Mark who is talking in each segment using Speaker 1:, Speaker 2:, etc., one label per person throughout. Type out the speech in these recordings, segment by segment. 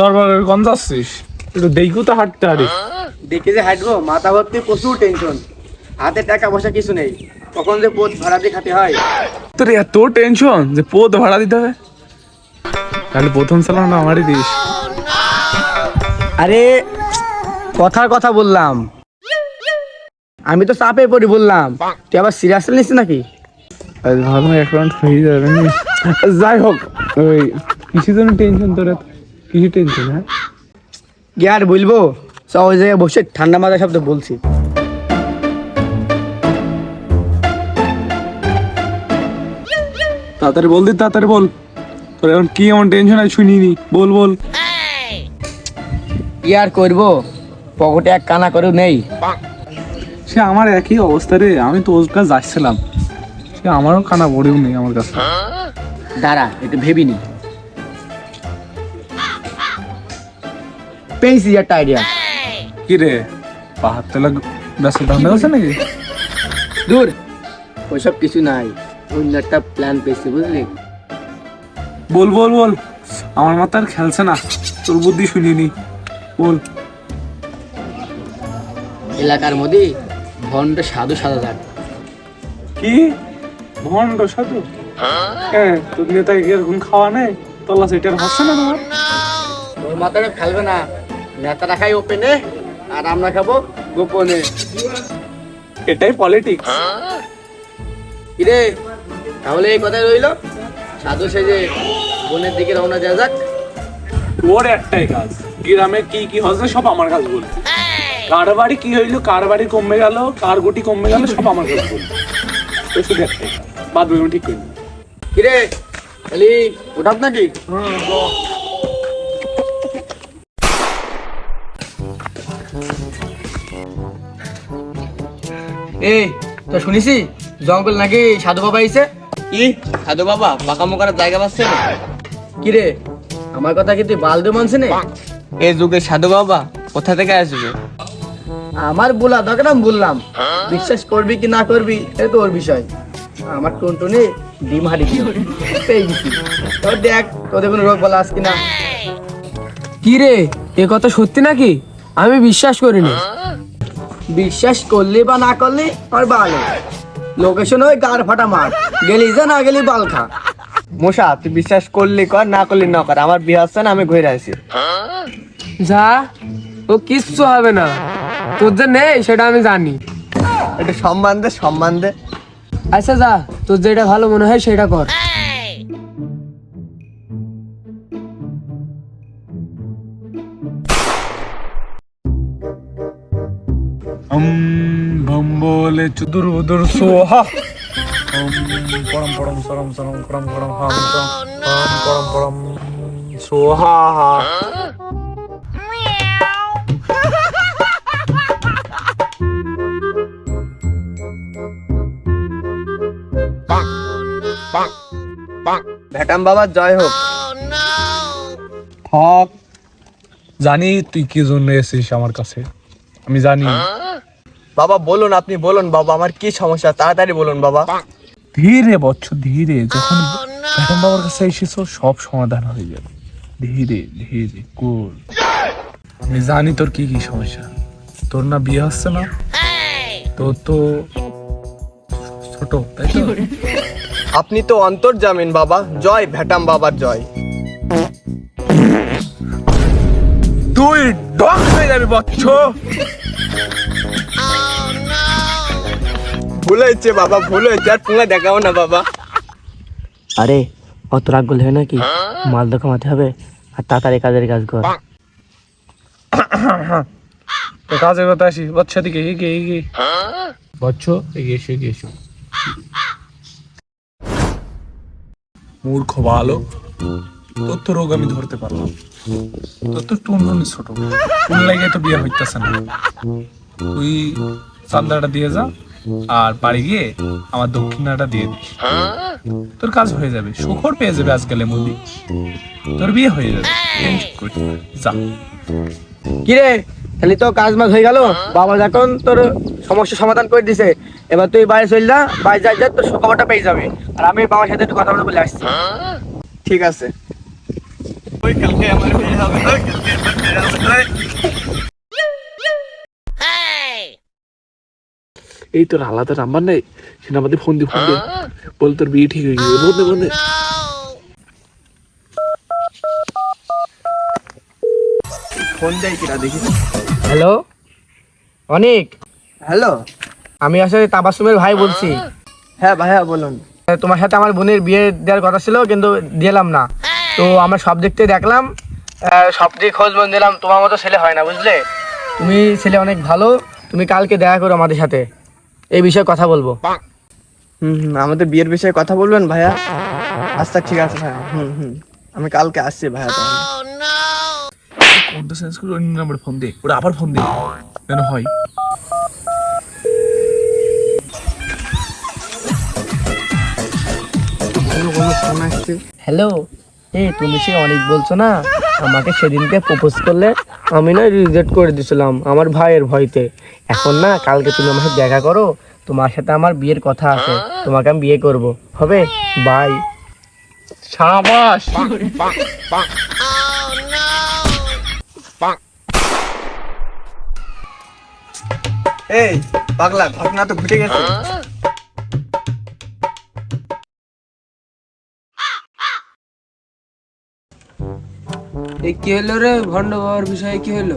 Speaker 1: দরবারের গন্ধ আসছিস। একটু দেখু তো হাঁটতে হারিস
Speaker 2: দেখে যে হাঁটবো মাথা ভর্তি প্রচুর টেনশন হাতে টাকা পয়সা কিছু নেই। কখন যে পথ ভাড়া দিয়ে খাতে হয়।
Speaker 1: তোর এত টেনশন যে পোত ভাড়া দিতে হবে। তাহলে প্রথম সালাম আমারই দিস।
Speaker 2: আরে কথার কথা বললাম। আমি তো চাপে পড়ি বললাম। তুই আবার সিরিয়াস নিস নাকি?
Speaker 1: ভালো অ্যাকাউন্ট হয়ে যাবে। যাই হোক। ওই কিসের জন্য টেনশন তোর এত? কিসের টেনশন হ্যাঁ
Speaker 2: কি আর বলব? সব ওই জায়গায় বসে ঠান্ডা মাথায় শব্দ বলছি।
Speaker 1: তাড়াতাড়ি বল দি তাড়াতাড়ি বল। তোর এখন কি এমন টেনশন আছে শুনিনি বল বল।
Speaker 2: কি আর করব? পকেটে এক কানা করেও নেই।
Speaker 1: সে আমার একই অবস্থা রে আমি তো ওর কাছে যাচ্ছিলাম। সে আমারও কানা পড়েও নেই আমার কাছে।
Speaker 2: দাঁড়া একটু ভেবিনি পেয়েছি একটা আইডিয়া
Speaker 1: কি রে? পাহাড় তোলা ব্যস্ত ধান্দা আছে নাকি?
Speaker 2: দূর ওইসব কিছু নাই। অন্য একটা প্ল্যান পেয়েছি বুঝলি?
Speaker 1: বল বল বল। আমার মাথা আর খেলছে না। তোর বুদ্ধি শুনিনি বল।
Speaker 2: এলাকার মধ্যে ভন্ড সাধু সাদা যাক।
Speaker 1: কি? ভণ্ড সাধু? হ্যাঁ তোর নেতাকে এরকম খাওয়া নেই। তল্লা সেটার হচ্ছে না তোমার?
Speaker 2: তোর মাথাটা খেলবে না। নেতারা খাই ওপেনে আর আমরা খাব গোপনে।
Speaker 1: এটাই পলিটিক্স
Speaker 2: কিরে তাহলে এই কথাই রইল। সাধু সেজে বনের দিকে রওনা দেওয়া যাক।
Speaker 1: ওর একটাই কাজ গ্রামে কি কি হচ্ছে সব আমার কাছে বল। কার বাড়ি কি হইল কার বাড়ি কমে গেল কার গুটি কমে গেল সব আমার কাছে বল। তো শুধু একটাই কাজ বাদ বাকি ঠিক করি
Speaker 2: কিরে খালি ওঠাব নাকি? এই তো শুনিসি জঙ্গল নাকি সাধু বাবা আইছে? কি সাধু বাবা পাকা মোকার জায়গা পাচ্ছে না। কি রে আমার কথা কি তুই বালদে মানছে না
Speaker 3: এই যুগে সাধু বাবা কোথা থেকে আসবে?
Speaker 2: আমার বলা দরকার আমি বললাম। বিশ্বাস করবি কি না করবি এটা তোর বিষয়। আমার টুনটুনি ডিম হারি পেয়ে গেছি। তোর দেখ তোদের কোনো রোগ বলা আস কিনা।
Speaker 4: কি রে এ কথা সত্যি নাকি? আমি বিশ্বাস করিনি।
Speaker 2: বিশ্বাস করলি বা না করলি আর ভালো লোকেশন ওই গার ফাটা মার গেলি যা না গেলি বাল খা।
Speaker 3: মশা তুই বিশ্বাস করলি কর না করলি না কর। আমার বিয়ে হচ্ছে না আমি ঘুরে আসি।
Speaker 4: যা ও কিচ্ছু হবে না। তোর যে নেই সেটা আমি জানি।
Speaker 3: এটা সম্মান দে সম্মান দে।
Speaker 4: আচ্ছা যা তোর যেটা ভালো মনে হয় সেটা কর।
Speaker 1: হম বলে চুদুর উদুর সোহা হম পরম পরম হাম হাম পরম পরম সোহা
Speaker 3: ভ্যাটাম বাবার জয় হোক।
Speaker 1: হক জানি তুই কি জন্য এসেছিস আমার কাছে। আমি জানি।
Speaker 3: বাবা বলুন আপনি বলুন বাবা আমার কি সমস্যা? তাড়াতাড়ি বলুন বাবা।
Speaker 1: ধীরে বচ্চ ধীরে যখন ম্যাডাম বাবার কাছে এসেছ সব সমাধান হয়ে যাবে। ধীরে ধীরে কুল আমি জানি তোর কি কি সমস্যা। তোর না বিয়ে হচ্ছে না? তোর তো ছোট তাই তো?
Speaker 3: আপনি তো অন্তর জামিন বাবা। জয় ভ্যাটাম বাবার জয়।
Speaker 1: তুই ডক হয়ে যাবি বচ্চ।
Speaker 3: ভুল হয়েছে বাবা ভুল হয়েছে আর তোমরা দেখাও না বাবা।
Speaker 2: আরে অত রাগ করলে হয় নাকি মাল তো কামাতে হবে আর তাড়াতাড়ি কাজের কাজ কর।
Speaker 1: তো কথা আসি বচ্চ দিকে এগিয়ে এগিয়ে বচ্চ এগিয়ে এসো এগিয়ে এসো। মূর্খ ভালো তোর তো রোগ আমি ধরতে পারলাম। তোর তো টুনটুনি ছোট। কোন লাগে তো বিয়ে হইতেছে না। তুই চান্দাটা দিয়ে যা। আর বাড়ি গিয়ে আমার দক্ষিণাটা দিয়ে দিস। তোর কাজ হয়ে যাবে সুখর পেয়ে যাবে আজকালে মোদি। তোর বিয়ে হয়ে যাবে। যা।
Speaker 2: কিরে তাহলে তো কাজ মাজ হয়ে গেল? বাবা যখন তোর সমস্যা সমাধান করে দিছে এবার তুই বাইরে চল যা বাইরে যাই যা তোর খবরটা পেয়ে যাবে। আর আমি বাবার সাথে একটু কথা বলে বলে আসছি।
Speaker 3: ঠিক আছে। ওই কালকে আমার বিয়ে হবে।
Speaker 1: এই তোর আলাদা নাম্বার নেই? সে নাম্বার ফোন দিয়ে ফোন দি। বল তোর বিয়ে ঠিক হয়ে গেছে। বন্ধে বন্ধে
Speaker 3: ফোন দেয় কিনা দেখি।
Speaker 2: হ্যালো অনিক?
Speaker 3: হ্যালো
Speaker 2: আমি আসলে তাবাসুমের ভাই বলছি।
Speaker 3: হ্যাঁ ভাইয়া বলুন।
Speaker 2: তোমার সাথে আমার বোনের বিয়ে দেওয়ার কথা ছিল কিন্তু দিলাম না। তো আমরা সব দিক থেকে দেখলাম সব দিক খোঁজ বন্ধ দিলাম তোমার মতো ছেলে হয় না বুঝলে? তুমি ছেলে অনেক ভালো তুমি কালকে দেখা করো আমাদের সাথে। এই বিষয়ে কথা বলব।
Speaker 3: হুম হুম আমাদের বিয়ের বিষয়ে কথা বলবেন ভাইয়া? আচ্ছা ঠিক আছে ভাইয়া। হুম হুম আমি কালকে আসছি ভাইয়া
Speaker 1: কোনটা সেন্স করে অন্য নাম্বার ফোন দে। ওরা আবার ফোন দে। কেন হয়।
Speaker 2: হ্যালো এই তুমি সে অনেক বলছো না? আমাকে সেদিনকে প্রপোজ করলে আমি না রিজেক্ট করে দিয়েছিলাম আমার ভাইয়ের ভয়তে। এখন না কালকে তুমি আমার সাথে দেখা করো তোমার সাথে আমার বিয়ের কথা আছে তোমাকে আমি বিয়ে করব। হবে? বাই
Speaker 1: সাবাস!
Speaker 3: এই পাগলা ঘটনা তো ঘটে গেছে।
Speaker 4: এই কি হলো রে? ভণ্ড বাবার বিষয়ে কি হলো?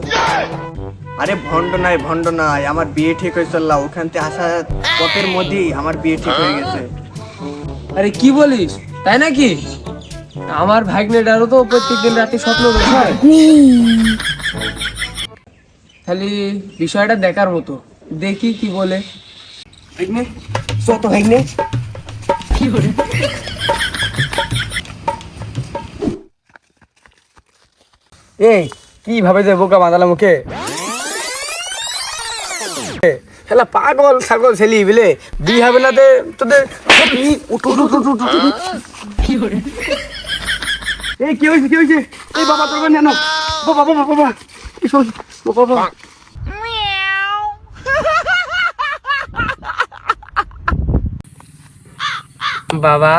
Speaker 3: আরে ভন্ড নাই ভন্ড নাই। আমার বিয়ে ঠিক হয়ে চললা ওখান থেকে আসার পথের মধ্যেই আমার বিয়ে ঠিক হয়ে গেছে।
Speaker 4: আরে কি বলিস? তাই নাকি? আমার ভাগ্নেটারও তো প্রত্যেকদিন রাতে স্বপ্ন হয় খালি বিষয়টা দেখার মতো। দেখি কি বলে।
Speaker 3: ভাগ্নে চত ভাগ্নে।
Speaker 2: এই, কি ভাবে যে বোকা বাঁধালা মুখে? হেলা পাগল, ছাগল, ছেলি বিলে বিয়ে হবে না তোদের। এই, কি হয়েছে কি হয়েছে? এই, বাবা, তোর কেন বাবা বাবা বাবা? বাবা বাবা।
Speaker 4: বাবা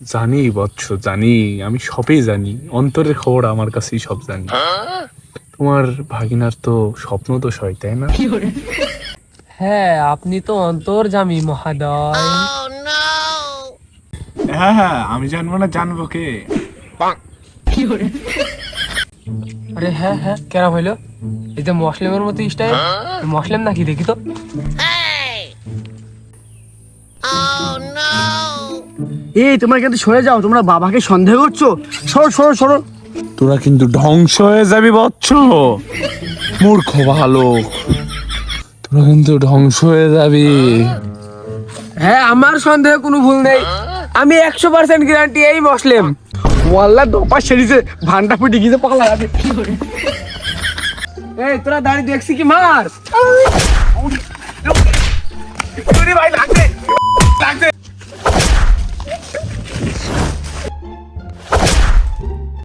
Speaker 1: জানি বৎস জানি আমি সবই জানি। অন্তরের খবর আমার কাছেই সব জানি। তোমার ভাগিনার তো স্বপ্ন তো সয় তাই না?
Speaker 4: হ্যাঁ আপনি তো অন্তর্জামী মহাদয়।
Speaker 1: হ্যাঁ হ্যাঁ আমি জানব না জানব কে?
Speaker 4: আরে হ্যাঁ হ্যাঁ কেরাম হইল। এই যে মসলিমের মতো স্টাইল মসলিম নাকি দেখি তো?
Speaker 2: এই তোমরা কিন্তু সরে যাও তোমরা বাবাকে সন্দেহ করছ। সরো সরো সরো।
Speaker 1: তোরা কিন্তু ধ্বংস হয়ে যাবি বচ্চ মূর্খ ভালো তোরা কিন্তু ধ্বংস হয়ে যাবি।
Speaker 4: হ্যাঁ আমার সন্দেহে কোনো ভুল নেই। আমি একশো পার্সেন্ট গ্যারান্টি এই মসলেম।
Speaker 2: ওয়াল্লা দপা সেরিছে ভান্ডা ফুটে গিয়ে পালা যাবে
Speaker 4: এই তোরা দাঁড়িয়ে দেখছি কি মার
Speaker 1: ভাই লাগবে লাগবে।